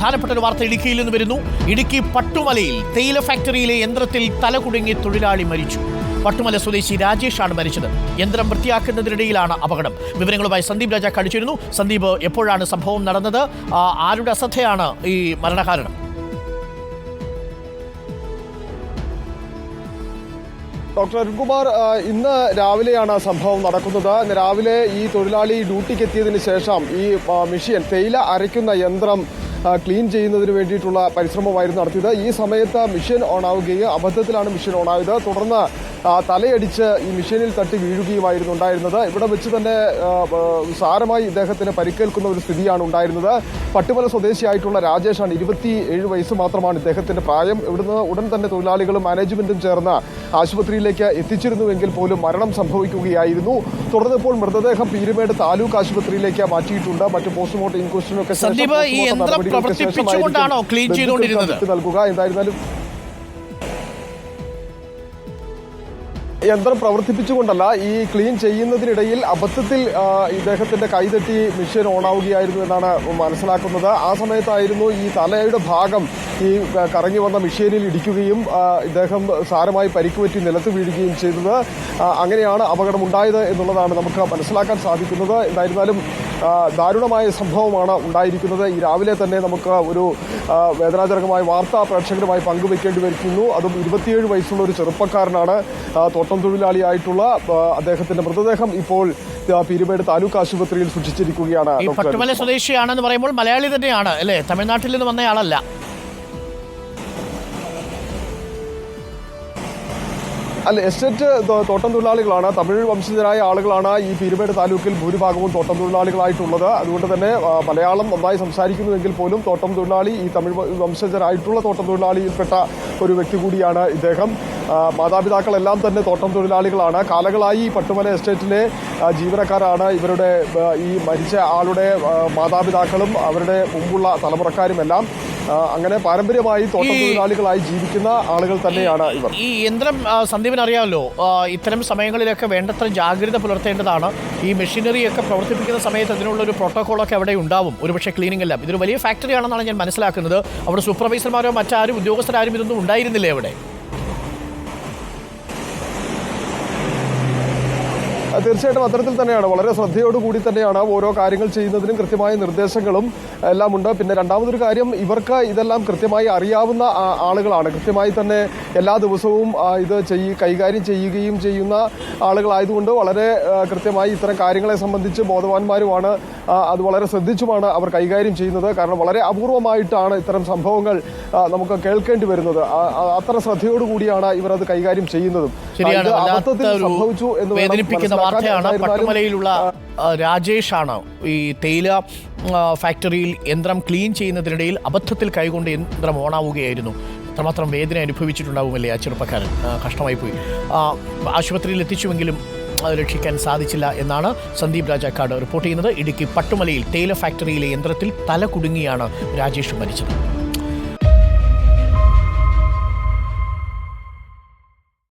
പ്രധാനപ്പെട്ട ഒരു വാർത്ത ഇടുക്കിയിൽ നിന്ന് വരുന്നു. ഇടുക്കി പട്ടുമലയിൽ തേയില ഫാക്ടറിയിലെ യന്ത്രത്തിൽ തല കുടുങ്ങി തൊഴിലാളി മരിച്ചു. പട്ടുമല സ്വദേശി രാജേഷാണ് മരിച്ചത്. യന്ത്രം വൃത്തിയാക്കുന്നതിനിടയിലാണ് അപകടം. വിവരങ്ങളുമായി സന്ദീപ് രാജ കടിച്ചിരുന്നു സന്ദീപ് എപ്പോഴാണ് സംഭവം നടന്നത്? ആരുടെ അശ്രദ്ധയാണ് ഈ മരണകാരണം? ഡോക്ടർ അരുൺകുമാർ ഇന്ന് രാവിലെയാണ് സംഭവം നടക്കുന്നത്. രാവിലെ ഈ തൊഴിലാളി ഡ്യൂട്ടിക്ക് എത്തിയതിന് ശേഷം ഈ മെഷീൻ തേയില അരയ്ക്കുന്ന യന്ത്രം ക്ലീൻ ചെയ്യുന്നതിന് വേണ്ടിയിട്ടുള്ള പരിശ്രമമായിരുന്നു നടത്തിയത്. ഈ സമയത്ത് മെഷീൻ ആവുകയും അബദ്ധത്തിലാണ് മെഷീൻ ആയത്. തുടർന്ന് തലയടിച്ച് ഈ മെഷീനിൽ തട്ടി വീഴുകയുമായിരുന്നു ഉണ്ടായിരുന്നത്. ഇവിടെ വെച്ച് തന്നെ സാരമായി ഇദ്ദേഹത്തിന് പരിക്കേൽക്കുന്ന ഒരു സ്ഥിതിയാണ് ഉണ്ടായിരുന്നത്. പട്ടുമല സ്വദേശിയായിട്ടുള്ള രാജേഷാണ് ഇരുപത്തി ഏഴ് വയസ്സ് മാത്രമാണ് ഇദ്ദേഹത്തിന്റെ പ്രായം. ഇവിടുന്ന് ഉടൻ തന്നെ തൊഴിലാളികളും മാനേജ്മെന്റും ചേർന്ന് ആശുപത്രിയിലേക്ക് എത്തിച്ചിരുന്നുവെങ്കിൽ പോലും മരണം സംഭവിക്കുകയായിരുന്നു. തുടർന്ന് ഇപ്പോൾ മൃതദേഹം പീരുമേട് താലൂക്ക് ആശുപത്രിയിലേക്ക് മാറ്റിയിട്ടുണ്ട്. മറ്റു പോസ്റ്റ്മോർട്ടം ഇൻക്വസ്റ്റിനൊക്കെ നൽകുക. സന്ദീപ്, യന്ത്രം പ്രവർത്തിപ്പിച്ചുകൊണ്ടല്ല ഈ ക്ലീൻ ചെയ്യുന്നതിനിടയിൽ അബദ്ധത്തിൽ ഇദ്ദേഹത്തിന്റെ കൈതെറ്റി മെഷീൻ ഓണാവുകയായിരുന്നു എന്നാണ് മനസ്സിലാക്കുന്നത്. ആ സമയത്തായിരുന്നു ഈ തലയുടെ ഭാഗം ഈ കറങ്ങി വന്ന മെഷീനിൽ ഇടിക്കുകയും ഇദ്ദേഹം സാരമായി പരിക്കുപറ്റി നിലത്ത് വീഴുകയും ചെയ്തത്. അങ്ങനെയാണ് അപകടമുണ്ടായത് എന്നുള്ളതാണ് നമുക്ക് മനസ്സിലാക്കാൻ സാധിക്കുന്നത്. എന്തായിരുന്നാലും ദാരുണമായ സംഭവമാണ് ഉണ്ടായിരിക്കുന്നത്. ഈ രാവിലെ തന്നെ നമുക്ക് ഒരു വേദനാജനകമായ വാർത്ത പ്രേക്ഷകരുമായി പങ്കുവെക്കേണ്ടി വരുന്നു. അതും ഇരുപത്തിയേഴ് വയസ്സുള്ള ഒരു ചെറുപ്പക്കാരനാണ് തോട്ടം തൊഴിലാളിയായിട്ടുള്ള അദ്ദേഹത്തിന്റെ മൃതദേഹം ഇപ്പോൾ പീരുമേട് താലൂക്ക് ആശുപത്രിയിൽ സൂക്ഷിച്ചിരിക്കുകയാണ്. പട്ടുമല സ്വദേശിയാണെന്ന് പറയുമ്പോൾ മലയാളി തന്നെയാണ് അല്ലേ? തമിഴ്നാട്ടിൽ നിന്ന് വന്നയാളല്ല. അല്ല എസ്റ്റേറ്റ് തോട്ടം തൊഴിലാളികളാണ് തമിഴ് വംശജരായ ആളുകളാണ് ഈ പീരുമേട് താലൂക്കിൽ ഭൂരിഭാഗവും തോട്ടം തൊഴിലാളികളായിട്ടുള്ളത്. അതുകൊണ്ട് തന്നെ മലയാളം നന്നായി സംസാരിക്കുന്നുവെങ്കിൽ പോലും തോട്ടം തൊഴിലാളി ഈ തമിഴ് വംശജരായിട്ടുള്ള തോട്ടം തൊഴിലാളിയിൽപ്പെട്ട ഒരു വ്യക്തി കൂടിയാണ് ഇദ്ദേഹം. മാതാപിതാക്കളെല്ലാം തന്നെ തോട്ടം തൊഴിലാളികളാണ്. കാലങ്ങളായി പട്ടുമല എസ്റ്റേറ്റിലെ ജീവനക്കാരാണ് ഇവരുടെ ഈ മരിച്ച ആളുടെ മാതാപിതാക്കളും അവരുടെ മുമ്പുള്ള തലമുറക്കാരുമെല്ലാം. അങ്ങനെ പാരമ്പര്യമായി തോട്ടം തൊഴിലാളികളായി ജീവിക്കുന്ന ആളുകൾ തന്നെയാണ് ഇവർ. ഈ യന്ത്രം സന്ദീപിന് അറിയാമല്ലോ ഇത്തരം സമയങ്ങളിലൊക്കെ വേണ്ടത്ര ജാഗ്രത പുലർത്തേണ്ടതാണ്. ഈ മെഷീനറിയൊക്കെ പ്രവർത്തിപ്പിക്കുന്ന സമയത്ത് അതിനുള്ള ഒരു പ്രോട്ടോകോളൊക്കെ അവിടെ ഉണ്ടാവും ഒരുപക്ഷെ ക്ലീനിങ് എല്ലാം. ഇതൊരു വലിയ ഫാക്ടറി ആണെന്നാണ് ഞാൻ മനസ്സിലാക്കുന്നത്. അവിടെ സൂപ്പർവൈസർമാരോ മറ്റാരും ഉദ്യോഗസ്ഥരാരും ഇതൊന്നും ഉണ്ടായിരുന്നില്ലേ അവിടെ? തീർച്ചയായിട്ടും അത്തരത്തിൽ തന്നെയാണ്. വളരെ ശ്രദ്ധയോടുകൂടി തന്നെയാണ് ഓരോ കാര്യങ്ങൾ ചെയ്യുന്നതിനും കൃത്യമായ നിർദ്ദേശങ്ങളും എല്ലാം ഉണ്ട്. പിന്നെ രണ്ടാമതൊരു കാര്യം ഇവർക്ക് ഇതെല്ലാം കൃത്യമായി അറിയാവുന്ന ആളുകളാണ്. കൃത്യമായി തന്നെ എല്ലാ ദിവസവും ഇത് ചെയ്യ കൈകാര്യം ചെയ്യുകയും ചെയ്യുന്ന ആളുകളായതുകൊണ്ട് വളരെ കൃത്യമായി ഇത്തരം കാര്യങ്ങളെ സംബന്ധിച്ച് ബോധവാന്മാരുമാണ്. അത് വളരെ ശ്രദ്ധിച്ചുമാണ് അവർ കൈകാര്യം ചെയ്യുന്നത്. കാരണം വളരെ അപൂർവമായിട്ടാണ് ഇത്തരം സംഭവങ്ങൾ നമുക്ക് കേൾക്കേണ്ടി വരുന്നത്. അത്ര ശ്രദ്ധയോടുകൂടിയാണ് ഇവർ അത് കൈകാര്യം ചെയ്യുന്നതും. അബദ്ധത്തിൽ സംഭവിച്ചു എന്ന് വേദനിപ്പിക്കുന്ന. വാർത്തയാണ് പട്ടുമലയിലുള്ള രാജേഷാണ് ഈ തേയില ഫാക്ടറിയിൽ യന്ത്രം ക്ലീൻ ചെയ്യുന്നതിനിടയിൽ അബദ്ധത്തിൽ കൈകൊണ്ട് യന്ത്രം ഓണാവുകയായിരുന്നു. അത്രമാത്രം വേദന അനുഭവിച്ചിട്ടുണ്ടാവുമല്ലേ ആ ചെറുപ്പക്കാരൻ? കഷ്ടമായി പോയി. ആശുപത്രിയിൽ എത്തിച്ചുവെങ്കിലും അത് രക്ഷിക്കാൻ സാധിച്ചില്ല എന്നാണ് സന്ദീപ് രാജാക്കാട് റിപ്പോർട്ട് ചെയ്യുന്നത്. ഇടുക്കി പട്ടുമലയിൽ തേയില ഫാക്ടറിയിലെ യന്ത്രത്തിൽ തല കുടുങ്ങിയാണ് രാജേഷ് മരിച്ചത്.